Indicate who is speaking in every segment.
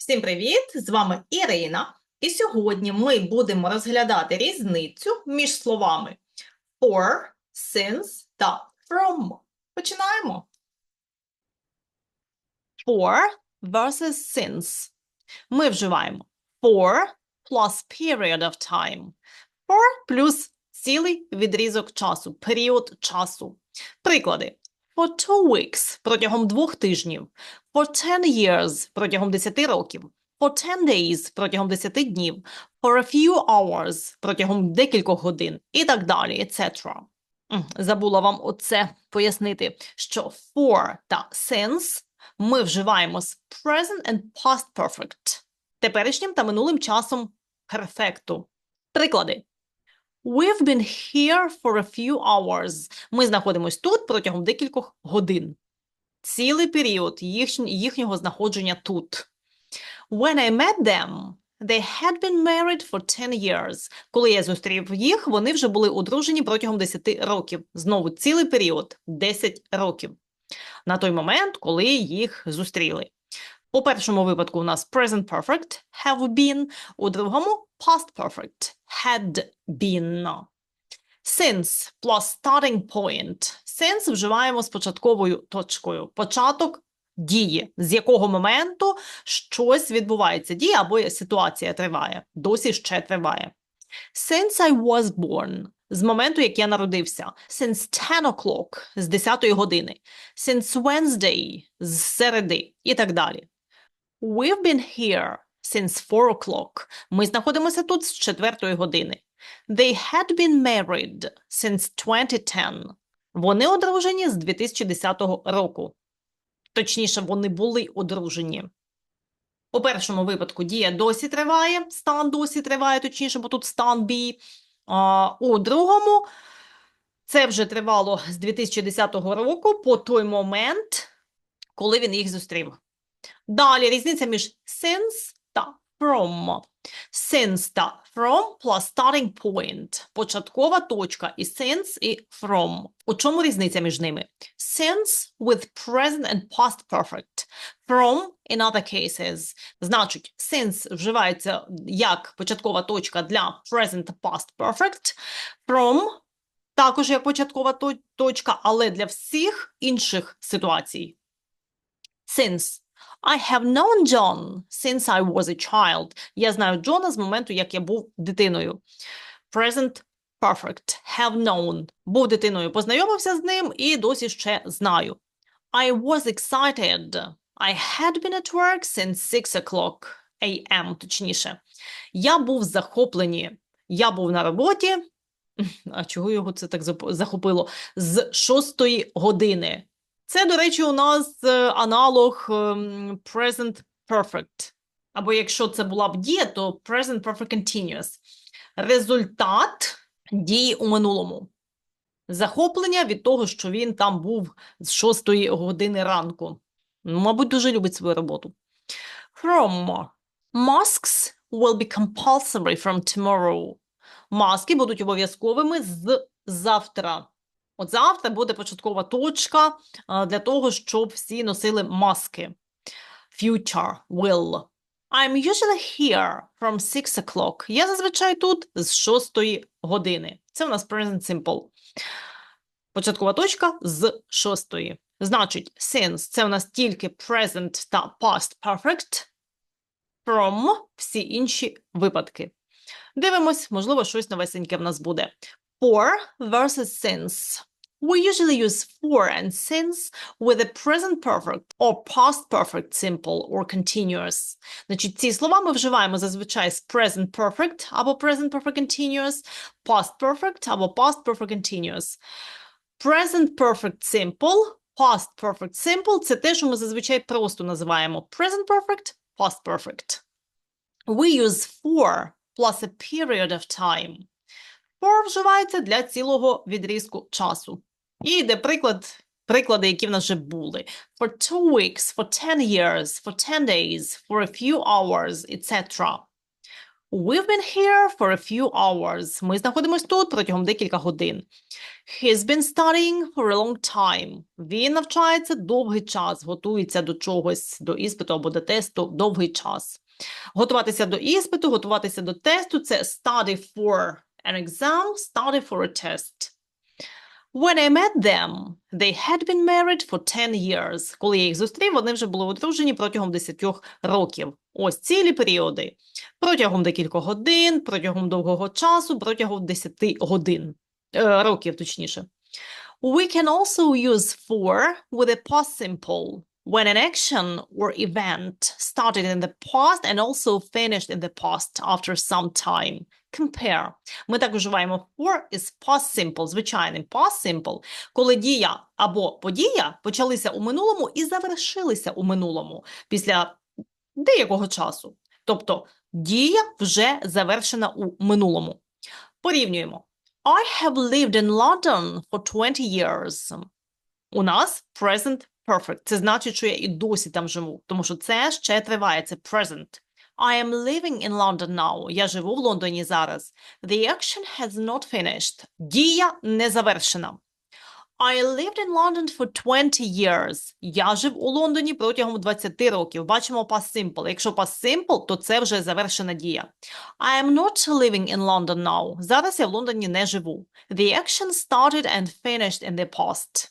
Speaker 1: Всім привіт! З вами Ірина. І сьогодні ми будемо розглядати різницю між словами for, since та from. Починаємо. For versus since. Ми вживаємо for plus period of time. For плюс цілий відрізок часу, період часу. Приклади. For two weeks протягом двох тижнів. For 10 years протягом 10 років. For 10 days протягом 10 днів. For a few hours протягом декількох годин. І так далі, etc. Забула вам оце пояснити, що for та since ми вживаємо з present and past perfect. Теперішнім та минулим часом перфекту. Приклади. We've been here for a few hours. Ми знаходимось тут протягом декількох годин. Цілий період їхнь- їхнього знаходження тут. When I met them, they had been married for 10 years. Коли я зустрів їх, вони вже були одружені протягом 10 років. Знову цілий період 10 років. На той момент, коли їх зустріли. У першому випадку у нас present perfect have been, у другому past perfect had been. Since plus starting point. Since вживаємо з початковою точкою. Початок дії, з якого моменту щось відбувається. Дія або ситуація триває. Досі ще триває. Since I was born. З моменту, як я народився. Since 10 o'clock. З 10 години. Since Wednesday. З середи. І так далі. We've been here since 4 o'clock. Ми знаходимося тут з 4 години. They had been married since 2010. Вони одружені з 2010 року. Точніше, вони були одружені. У першому випадку дія досі триває, стан досі триває, точніше, бо тут стан be. А, у другому це вже тривало з 2010 року по той момент, коли він їх зустрів. Далі різниця між since та from. Since та from plus starting point. Початкова точка і since і from. У чому різниця між ними? Since with present and past perfect. From in other cases. Значить, since вживається як початкова точка для present past perfect. From також як початкова точка, але для всіх інших ситуацій. Since I have known John since I was a child. Я знаю Джона з моменту, як я був дитиною. Present perfect. Have known. Був дитиною, познайомився з ним і досі ще знаю. I was excited. I had been at work since 6 o'clock a.m. точніше. Я був захоплені. Я був на роботі. А чого його це так захопило? З 6 години. Це, до речі, у нас е, аналог ем, present perfect. Або якщо це була б дія, то present perfect continuous. Результат дії у минулому. Захоплення від того, що він там був з 6 години ранку. Ну, Мабуть, дуже любить свою роботу. From. Masks will be compulsory from tomorrow. Маски будуть обов'язковими з завтра. От завтра буде початкова точка для того, щоб всі носили маски. Future will. I'm usually here from 6 o'clock. Я зазвичай тут з 6 години. Це у нас present simple. Початкова точка з 6. Значить, since це у нас тільки present та past perfect. From всі інші випадки. Дивимось, можливо, щось новесеньке в нас буде. For versus since. We usually use for and since with a present perfect or past perfect simple or continuous. Значить, ці слова ми вживаємо зазвичай з present perfect або present perfect continuous, past perfect або past perfect continuous. Present perfect simple, past perfect simple – це те, що ми зазвичай просто називаємо present perfect, past perfect. We use for plus a period of time. For вживається для цілого відрізку часу. І йде приклад, приклади, які в нас вже були. For two weeks, for 10 years, for 10 days, for a few hours, etc. We've been here for a few hours. Ми знаходимось тут протягом декілька годин. He's been studying for a long time. Він навчається довгий час, готується до чогось, до іспиту або до тесту довгий час. Готуватися до іспиту, готуватися до тесту це study for an exam, study for a test. When I met them, they had been married for 10 years. Коли я їх зустрів, вони вже були одружені протягом 10 років. Ось цілі періоди. Протягом декількох годин, протягом довгого часу, протягом 10 годин. Е, років, точніше. We can also use for with a past simple when an action or event started in the past and also finished in the past after some time. Compare. Ми так вживаємо for із past simple, звичайним past simple, коли дія або подія почалися у минулому і завершилися у минулому після деякого часу. Тобто дія вже завершена у минулому. Порівнюємо. I have lived in London for 20 years. У нас present perfect. Це значить, що я і досі там живу, тому що це ще триває, це present. I am living in London now. Я живу в Лондоні зараз. The action has not finished. Дія не завершена. I lived in London for 20 years. Я жив у Лондоні протягом 20 років. Бачимо past simple. Якщо past simple, то це вже завершена дія. I am not living in London now. Зараз я в Лондоні не живу. The action started and finished in the past.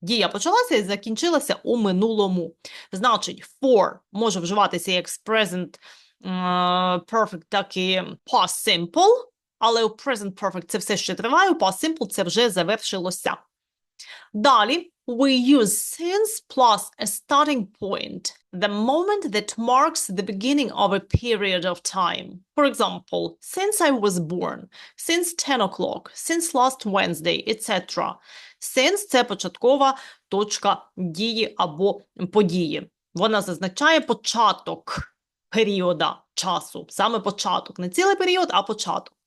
Speaker 1: Дія почалася і закінчилася у минулому. Значить, for може вживатися як з present е, perfect, так і past simple, але у present perfect це все ще триває, у past simple це вже завершилося. Далі, we use since plus a starting point, the moment that marks the beginning of a period of time. For example, since I was born, since 10 o'clock, since last Wednesday, etc. Since – це початкова точка дії або події. Вона зазначає початок періода часу, саме початок, не цілий період, а початок.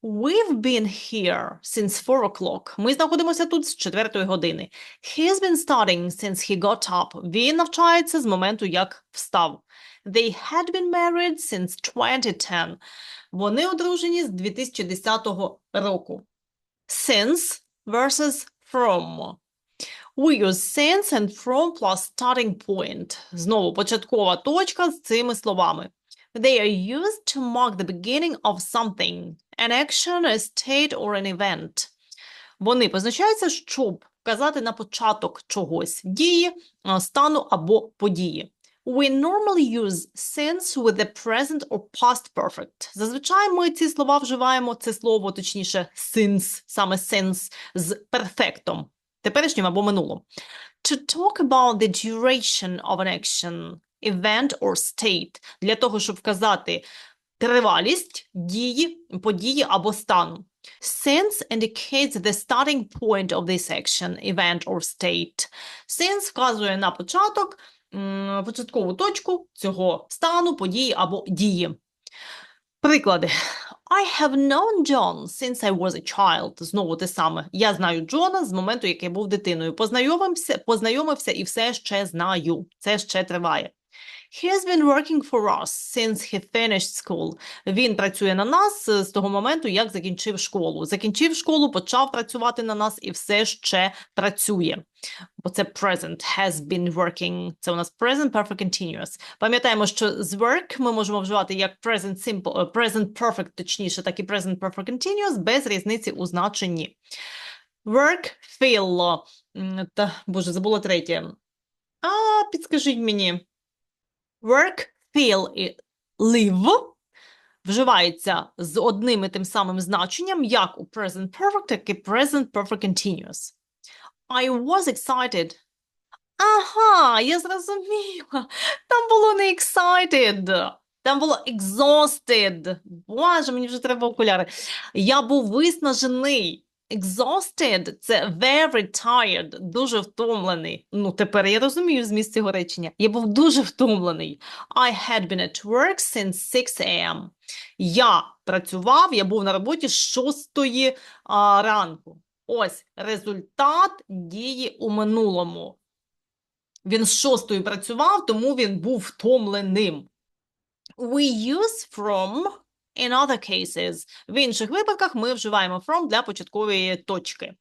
Speaker 1: We've been here since 4 o'clock. Ми знаходимося тут з 4 години. He's been studying since he got up. Він навчається з моменту, як встав. They had been married since 2010. Вони одружені з 2010 року. Since versus from. We use since and from plus starting point. Знову початкова точка з цими словами. They are used to mark the beginning of something, an action, a state or an event. Вони позначаються, щоб вказати на початок чогось, дії, стану або події. We normally use since with the present or past perfect. Зазвичай ми ці слова вживаємо, це слово, точніше, since, саме since, з перфектом, теперішнім або минулим. To talk about the duration of an action, event or state, для того, щоб вказати тривалість дії, події або стану. Since indicates the starting point of this action, event or state. Since вказує на початок, початкову точку цього стану, події або дії. Приклади. I have known John since I was a child. Знову те саме. Я знаю Джона з моменту, як я був дитиною. Познайомився, познайомився і все ще знаю. Це ще триває. He has been working for us since he finished school. Він працює на нас з того моменту, як закінчив школу. Закінчив школу, почав працювати на нас і все ще працює. Бо це present has been working. Це у нас present perfect continuous. Пам'ятаємо, що з work ми можемо вживати як present simple, е, present perfect, точніше, так і present perfect continuous без різниці у значенні. Work, feel. Та, боже, забула третє. А, підскажіть мені. Work, feel і live вживається з одним і тим самим значенням, як у present perfect, так і present perfect continuous. I was excited. Ага, я зрозуміла. Там було не excited. Там було exhausted. Боже, мені вже треба окуляри. Я був виснажений. Exhausted – це very tired, дуже втомлений. Ну, тепер я розумію зміст цього речення. Я був дуже втомлений. I had been at work since 6 a.m. Я працював, я був на роботі з 6 а, ранку. Ось результат дії у минулому. Він з 6 працював, тому він був втомленим. We use from in other cases. В інших випадках ми вживаємо from для початкової точки.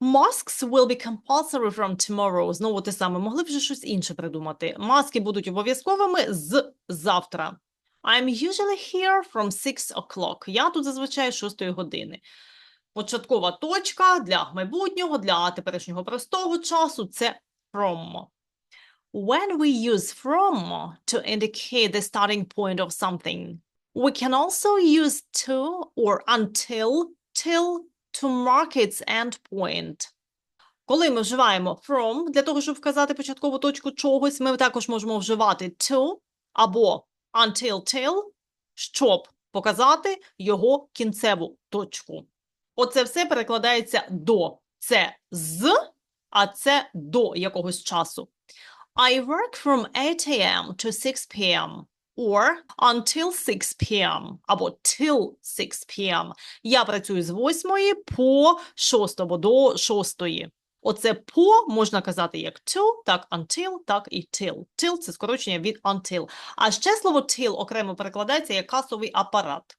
Speaker 1: Masks will be compulsory from tomorrow. Знову те саме. Могли б вже щось інше придумати. Маски будуть обов'язковими з завтра. I'm usually here from 6 o'clock. Я тут зазвичай з 6 години. Початкова точка для майбутнього, для теперішнього простого часу це from. When we use from to indicate the starting point of something, we can also use to or until till to mark its end point. Коли ми вживаємо from для того, щоб вказати початкову точку чогось, ми також можемо вживати to або until till, щоб показати його кінцеву точку. Оце все перекладається до. Це з, а це до якогось часу. I work from 8 a.m. to 6 p.m. or until 6 p.m. або till 6 p.m. Я працюю з 8 по 6 або до 6. Оце по можна казати як to, так until, так і till. Till – це скорочення від until. А ще слово till окремо перекладається як касовий апарат.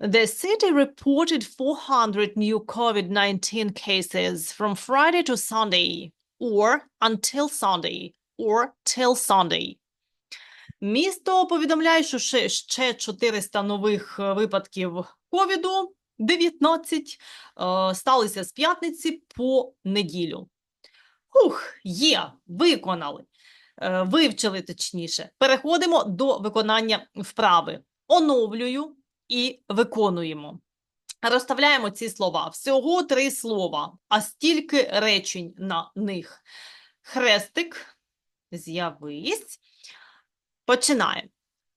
Speaker 1: The city reported 400 new COVID-19 cases from Friday to Sunday, or until Sunday, or till Sunday. Місто повідомляє, що ще, ще 400 нових е, випадків ковіду 19 е, сталися з п'ятниці по неділю. Хух, є, виконали, е, вивчили точніше. Переходимо до виконання вправи. Оновлюю і виконуємо. Розставляємо ці слова. Всього три слова, а стільки речень на них. Хрестик, з'явись. Починаємо.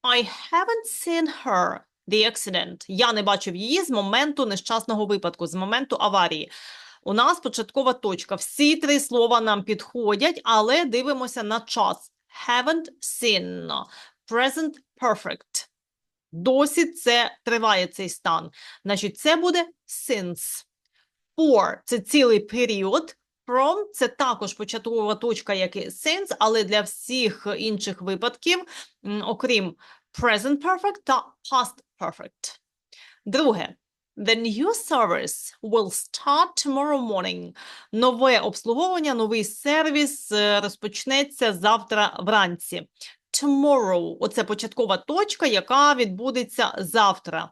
Speaker 1: I haven't seen her. The accident. Я не бачив її з моменту нещасного випадку, з моменту аварії. У нас початкова точка. Всі три слова нам підходять, але дивимося на час. Haven't seen. Present perfect. Досі це триває цей стан. Значить, це буде since. For – це цілий період. From – це також початкова точка, як і since, але для всіх інших випадків, окрім present perfect та past perfect. Друге. The new service will start tomorrow morning. Нове обслуговування, новий сервіс е, розпочнеться завтра вранці. Tomorrow – оце початкова точка, яка відбудеться завтра.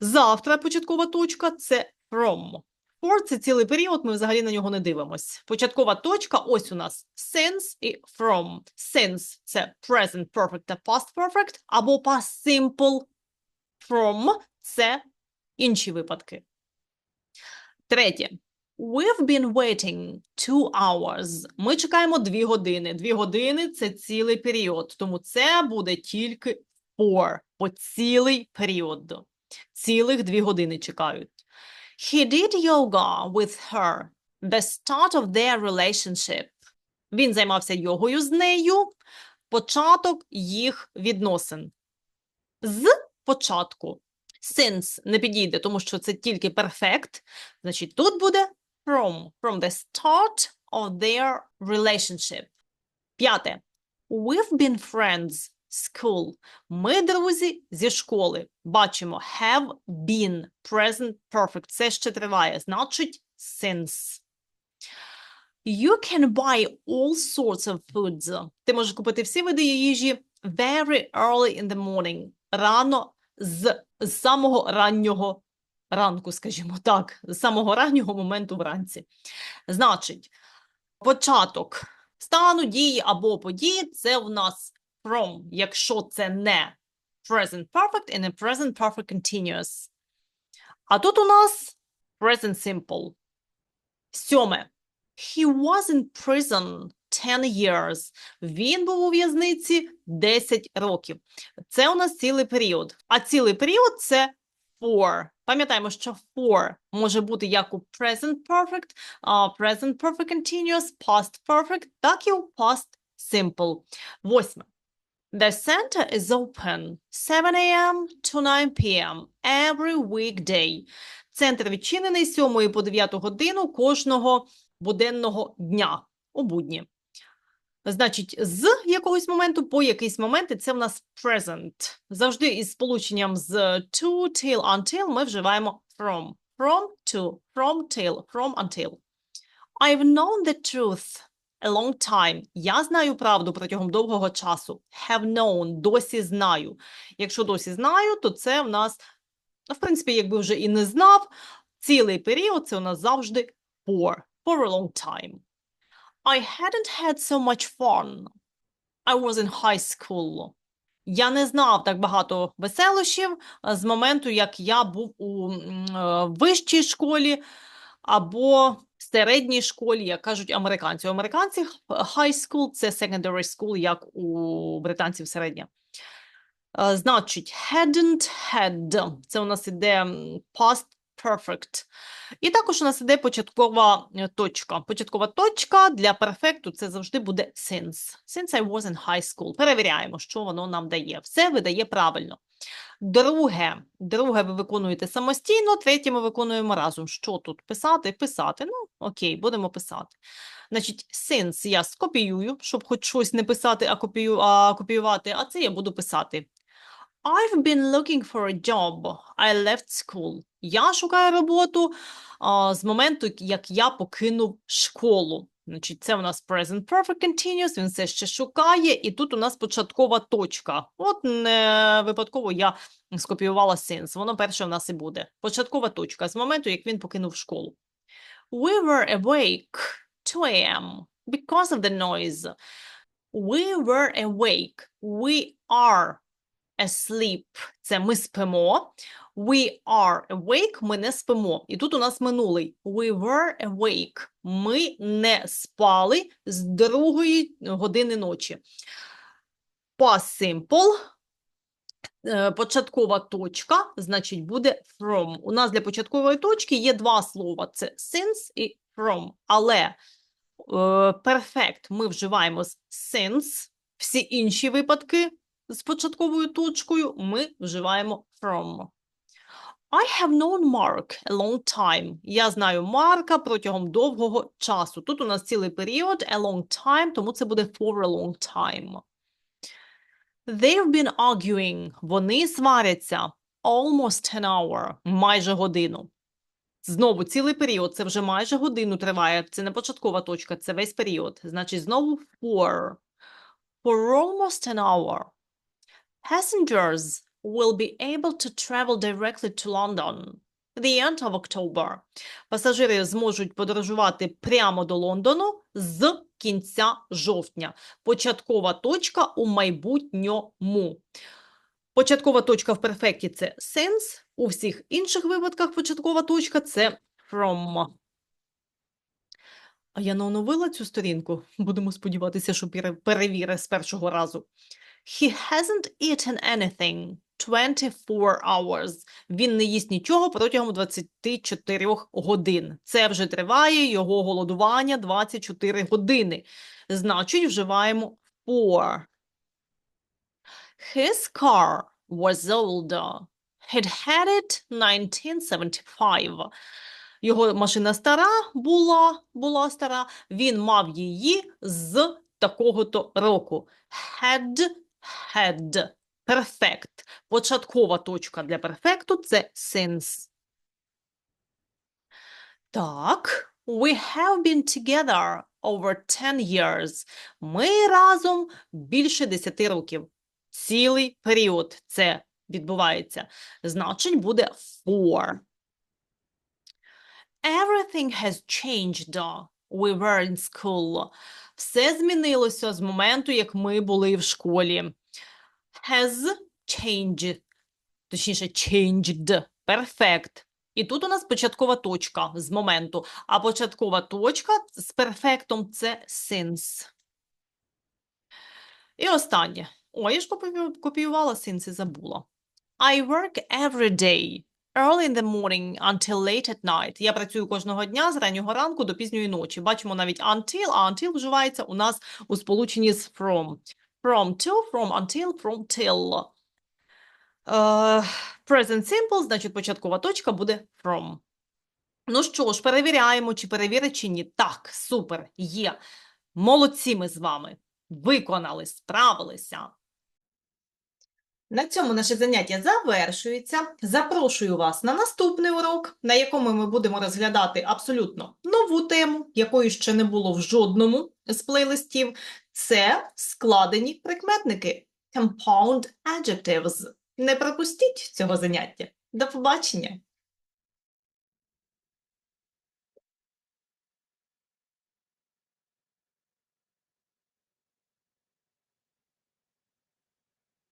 Speaker 1: Завтра початкова точка – це from. For – це цілий період, ми взагалі на нього не дивимось. Початкова точка – ось у нас since і from. Since – це present perfect та past perfect, або past simple. From – це інші випадки. Третє. We've been waiting two hours. Ми чекаємо дві години. Дві години – це цілий період, тому це буде тільки for, бо цілий період. Цілих дві години чекають. He did yoga with her. The start of their relationship. Він займався йогою з нею. Початок їх відносин. З початку. Since не підійде, тому що це тільки perfect. Значить, тут буде from. From the start of their relationship. П'яте. We've been friends. School. Ми друзі зі школи. Бачимо have been present perfect. Це ще триває. Значить since. You can buy all sorts of foods. Ти можеш купити всі види їжі very early in the morning. Рано з, з самого раннього ранку, скажімо так, з самого раннього моменту вранці. Значить, початок стану дії або події це в нас from, якщо це не present perfect і не present perfect continuous. А тут у нас present simple. Сьоме. He was in prison 10 years. Він був у в'язниці 10 років. Це у нас цілий період. А цілий період це for. Пам'ятаємо, що for може бути як у present perfect, present perfect continuous, past perfect, так і у past simple. Восьме. The center is open 7 a.m. to 9 p.m. every weekday. Центр відчинений з 7 по 9 годину кожного буденного дня у будні. Значить, з якогось моменту по якийсь момент, і це в нас present. Завжди із сполученням з to, till, until ми вживаємо from. From to, from till, from until. I've known the truth a long time. Я знаю правду протягом довгого часу. Have known, досі знаю. Якщо досі знаю, то це в нас, ну, в принципі, якби вже і не знав, цілий період це у нас завжди for, for a long time. I hadn't had so much fun. I was in high school. Я не знав так багато веселощів з моменту, як я був у е, вищій школі або середній школі, як кажуть американці. У американців high school – це secondary school, як у британців середня. Е, Значить, hadn't had – це у нас іде past perfect. І також у нас іде початкова е, точка. Початкова точка для перфекту це завжди буде since. Since I was in high school. Перевіряємо, що воно нам дає. Все видає правильно. Друге, друге ви виконуєте самостійно, третє ми виконуємо разом. Що тут писати? Писати. Ну, окей, будемо писати. Значить, since я скопіюю, щоб хоч щось не писати, а, копію, а копіювати, а це я буду писати. I've been looking for a job. I left school. Я шукаю роботу а, з моменту, як я покинув школу. Значить, це у нас present perfect continuous, він все ще шукає, і тут у нас початкова точка. От не випадково я скопіювала since, воно перше у нас і буде. Початкова точка з моменту, як він покинув школу. We were awake 2 a.m. because of the noise. We were awake. We are asleep. Це ми спимо. We are awake. Ми не спимо. І тут у нас минулий. We were awake. Ми не спали з другої години ночі. Past simple. Е, Початкова точка, значить, буде from. У нас для початкової точки є два слова: це since і from. Але perfect ми вживаємо з since. Всі інші випадки з початковою точкою ми вживаємо from. I have known Mark a long time. Я знаю Марка протягом довгого часу. Тут у нас цілий період, a long time, тому це буде for a long time. They've been arguing. Вони сваряться almost an hour, майже годину. Знову цілий період, це вже майже годину триває. Це не початкова точка, це весь період. Значить, знову for. For almost an hour. Passengers will be able to travel directly to London. The end of October. Пасажири зможуть подорожувати прямо до Лондону з кінця жовтня. Початкова точка у майбутньому. Початкова точка в перфекті це since, у всіх інших випадках початкова точка це from. А я не оновила цю сторінку. Будемо сподіватися, що пере- перевірить з першого разу. He hasn't eaten anything 24 hours. Він не їсть нічого протягом 24 годин. Це вже триває його голодування 24 години. Значить, вживаємо for. His car was older. He'd had it 1975. Його машина стара була, була стара. Він мав її з такого-то року. Had, had. Перфект. Початкова точка для перфекту це since. Так, we have been together over 10 years. Ми разом більше 10 років. Цілий період це відбувається. Значить, буде for. Everything has changed. We were in school. Все змінилося з моменту, як ми були в школі. Has changed. Точніше, changed. Перфект. І тут у нас початкова точка з моменту, а початкова точка з перфектом це since. І останнє. Ой, я ж копіювала since і забула. I work every day, early in the morning until late at night. Я працюю кожного дня з раннього ранку до пізньої ночі. Бачимо навіть until, а until вживається у нас у сполученні з from. From to, from until, from till. Е, present simple, значить початкова точка буде from. Ну що ж, перевіряємо, чи перевірить, чи ні. Так, супер, є. Молодці ми з вами. виконали, справилися. На цьому наше заняття завершується. Запрошую вас на наступний урок, на якому ми будемо розглядати абсолютно нову тему, якої ще не було в жодному з плейлистів. Це складені прикметники compound adjectives. Не пропустіть цього заняття. До побачення!